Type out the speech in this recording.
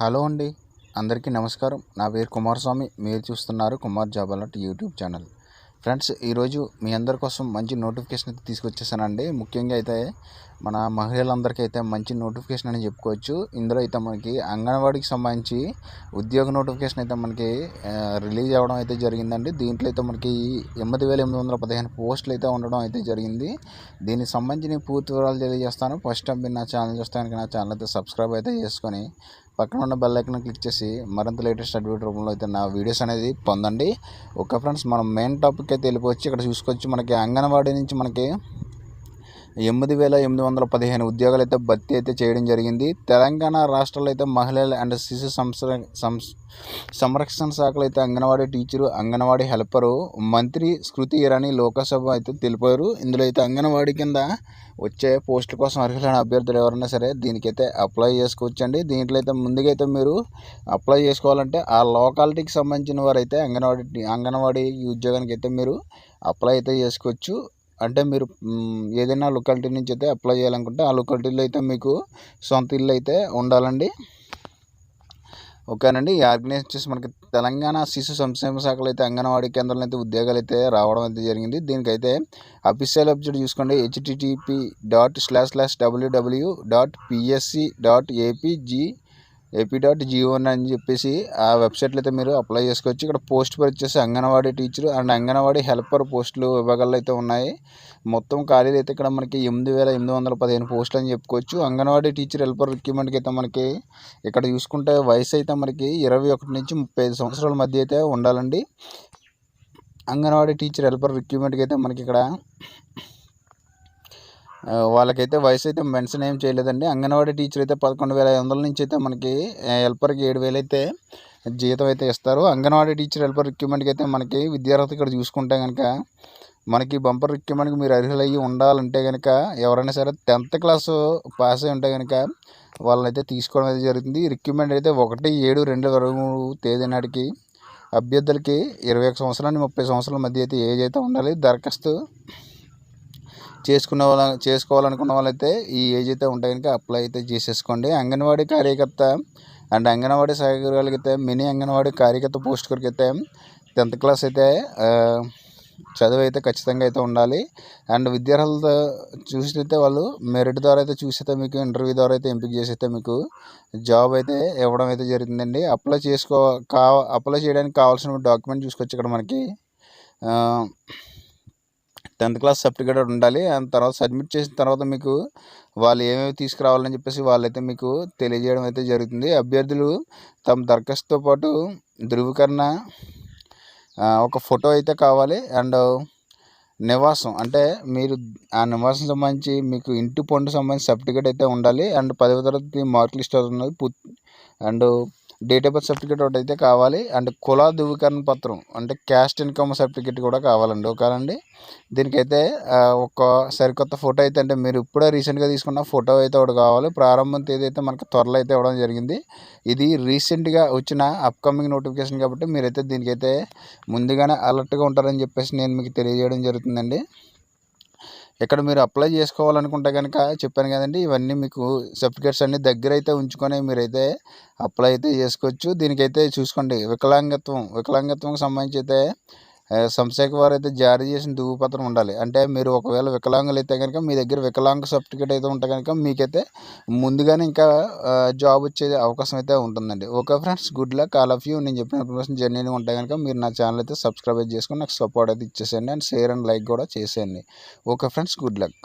Hello అండి. అందరికీ నమస్కారం. నా పేరు కుమారస్వామి. మీరు చూస్తున్నారు Kumar job alert YouTube channel. Friends ఈరోజు మీ అందరి కోసం మంచి నోటిఫికేషన్ అయితే తీసుకొచ్చేసానండి. ముఖ్యంగా అయితే మన మహిళలందరికీ అయితే మంచి నోటిఫికేషన్ అని చెప్పుకోవచ్చు. ఇందులో అయితే మనకి అంగన్వాడీకి సంబంధించి ఉద్యోగ నోటిఫికేషన్ అయితే మనకి రిలీజ్ అవ్వడం అయితే జరిగిందండి. దీంట్లో అయితే మనకి ఎనిమిది వేల ఎనిమిది వందల పదిహేను పోస్టులు అయితే ఉండడం అయితే జరిగింది. దీనికి సంబంధించి నేను పూర్తి వివరాలు తెలియజేస్తాను. ఫస్ట్ టైం మీరు నా ఛానల్ చూస్తానికి నా ఛానల్ అయితే సబ్స్క్రైబ్ అయితే చేసుకొని పక్కన ఉన్న బెల్ ఐకన్ క్లిక్ చేసి మరింత లేటెస్ట్ అడ్వైట్ రూపంలో అయితే నా వీడియోస్ అనేది పొందండి. ఓకే ఫ్రెండ్స్ మనం మెయిన్ టాపిక్ అయితే వెళ్ళిపోవచ్చు. ఇక్కడ చూసుకోవచ్చు మనకి అంగన్వాడీ నుంచి మనకి ఎనిమిది వేల ఎనిమిది వందల పదిహేను ఉద్యోగాలు అయితే భర్తీ అయితే చేయడం జరిగింది. తెలంగాణ రాష్ట్రాల్లో అయితే మహిళలు అండ్ శిశు సంరక్షణ శాఖలు అయితే అంగన్వాడీ టీచరు అంగన్వాడీ హెల్పరు మంత్రి స్మృతి ఇరానీ లోకసభ అయితే తెలిపారు. ఇందులో అయితే అంగన్వాడీ కింద వచ్చే పోస్టుల కోసం అర్హులైన అభ్యర్థులు ఎవరైనా సరే దీనికైతే అప్లై చేసుకోవచ్చండి. దీంట్లో అయితే ముందుగా అయితే మీరు అప్లై చేసుకోవాలంటే ఆ లోకాలిటీకి సంబంధించిన వారైతే అంగన్వాడీ అంగన్వాడీ ఉద్యోగానికి అయితే మీరు అప్లై అయితే చేసుకోవచ్చు. అంటే మీరు ఏదైనా లొకాలిటీ నుంచి అయితే అప్లై చేయాలనుకుంటే ఆ లొకాలిటీలో అయితే మీకు సొంత ఇల్లు అయితే ఉండాలండి. ఓకేనండి. ఈ ఆర్గనైజ్ చేసి మనకి తెలంగాణ శిశు సంక్షేమ శాఖలో అయితే అంగన్వాడీ కేంద్రంలో అయితే ఉద్యోగాలు అయితే రావడం అయితే జరిగింది. దీనికైతే అఫీషియల్ వెబ్సైట్ చూసుకోండి. HTTP dot slash slash WW dot PSC dot APG AP dot జీఓన్ అని చెప్పేసి ఆ వెబ్సైట్లో అయితే మీరు అప్లై చేసుకోవచ్చు. ఇక్కడ పోస్ట్ వచ్చేసి anganwadi teacher and anganwadi helper పోస్టులు విభాగాల్లో అయితే ఉన్నాయి. మొత్తం ఖాళీలు అయితే ఇక్కడ మనకి ఎనిమిది వేల ఎనిమిది వందల పదిహేను పోస్టులు అని చెప్పుకోవచ్చు. అంగన్వాడీ టీచర్ హెల్పర్ రిక్రూట్మెంట్కి అయితే మనకి ఇక్కడ చూసుకుంటే వయసు అయితే మనకి ఇరవై ఒకటి నుంచి ముప్పై ఐదు సంవత్సరాల మధ్య అయితే ఉండాలండి. అంగన్వాడీ టీచర్ హెల్పర్ రిక్రూట్మెంట్కి అయితే మనకి ఇక్కడ వాళ్ళకైతే వయసు అయితే మెన్షన్ ఏం చేయలేదండి. అంగన్వాడీ టీచర్ అయితే పదకొండు వేల ఐదు వందల నుంచి అయితే మనకి హెల్పర్కి ఏడు వేలు అయితే జీతం అయితే ఇస్తారు. అంగన్వాడీ టీచర్ హెల్పర్ రిక్రూట్మెంట్కి అయితే మనకి విద్యార్థి ఇక్కడ చూసుకుంటే కనుక మనకి బంపర్ రిక్రూట్మెంట్కి మీరు అర్హులయ్యి ఉండాలంటే కనుక ఎవరైనా సరే టెన్త్ క్లాస్ పాస్ అయి ఉంటే కనుక వాళ్ళనైతే తీసుకోవడం అయితే జరుగుతుంది. రిక్రూట్మెంట్ అయితే ఒకటి ఏడు రెండు ఇరవై మూడు తేదీ నాటికి అభ్యర్థులకి ఇరవై ఒక సంవత్సరాలు ముప్పై సంవత్సరాల మధ్య అయితే ఏజ్ అయితే ఉండాలి. దరఖాస్తు చేసుకున్న వాళ్ళ చేసుకోవాలనుకున్న వాళ్ళైతే ఈ ఏజ్ అయితే ఉంటే కనుక అప్లై అయితే చేసేసుకోండి. అంగన్వాడీ కార్యకర్త అండ్ అంగన్వాడీ సహాయకురాలకైతే మినీ అంగన్వాడీ కార్యకర్త పోస్ట్ కొరకు అయితే టెన్త్ క్లాస్ అయితే చదువు అయితే ఖచ్చితంగా అయితే ఉండాలి. అండ్ విద్యార్థులతో చూసితే వాళ్ళు మెరిట్ ద్వారా అయితే చూసితే మీకు ఇంటర్వ్యూ ద్వారా అయితే ఎంపిక చేసి అయితే మీకు జాబ్ అయితే ఇవ్వడం అయితే జరుగుతుందండి అప్లై చేసుకో కా అప్లై చేయడానికి కావాల్సిన డాక్యుమెంట్ చూసుకొచ్చి ఇక్కడ మనకి. టెన్త్ క్లాస్ సర్టిఫికేట్ ఉండాలి. అండ్ తర్వాత సబ్మిట్ చేసిన తర్వాత మీకు వాళ్ళు ఏమేమి తీసుకురావాలని చెప్పేసి వాళ్ళైతే మీకు తెలియజేయడం అయితే జరుగుతుంది. అభ్యర్థులు తమ దరఖాస్తుతో పాటు ధృవీకరణ ఒక ఫోటో అయితే కావాలి. అండ్ నివాసం అంటే మీరు ఆ నివాసం సంబంధించి మీకు ఇంటి పన్ను సంబంధించి సర్టిఫికేట్ అయితే ఉండాలి. అండ్ పదవ తరగతి మార్క్ లిస్ట్ ఉన్నది and date of birth certificate ఒకటి అయితే కావాలి. అండ్ కుల ధృవీకరణ పత్రం అంటే క్యాస్ట్ ఇన్కమ్ సర్టిఫికేట్ కూడా కావాలండి. ఓకేనండి? దీనికైతే ఒక సరికొత్త ఫోటో అయితే అంటే మీరు ఇప్పుడే రీసెంట్గా తీసుకున్న ఫోటో అయితే ఒకటి కావాలి. ప్రారంభం తేదీ అయితే మనకు త్వరలో అయితే ఇవ్వడం జరిగింది. ఇది రీసెంట్గా వచ్చిన అప్కమింగ్ నోటిఫికేషన్ కాబట్టి మీరైతే దీనికైతే ముందుగానే అలర్ట్గా ఉంటారని చెప్పేసి నేను మీకు తెలియజేయడం జరుగుతుందండి. ఇక్కడ మీరు అప్లై చేసుకోవాలనుకుంటే కనుక చెప్పాను కదండి ఇవన్నీ మీకు సర్టిఫికేట్స్ అన్నీ దగ్గర అయితే ఉంచుకొని మీరైతే అప్లై అయితే చేసుకోవచ్చు. దీనికైతే చూసుకోండి వికలాంగత్వం వికలాంగత్వంకి సంబంధించి అయితే సంస్థకి వారు అయితే జారీ చేసిన ధృవపత్రం ఉండాలి. అంటే మీరు ఒకవేళ వికలాంగులు అయితే కనుక మీ దగ్గర వికలాంగ సర్టిఫికేట్ అయితే ఉంటే కనుక మీకైతే ముందుగానే ఇంకా జాబ్ వచ్చే అవకాశం అయితే ఉంటుందండి. Okay friends good luck all of you. నేను చెప్పిన ఇన్ఫర్మేషన్ జర్నీని ఉంటే కనుక మీరు నా ఛానల్ అయితే సబ్స్క్రైబ్ చేసుకొని నాకు సపోర్ట్ అయితే ఇచ్చేసేయండి అండ్ షేర్ అండ్ లైక్ కూడా చేసేయండి. Okay friends good luck.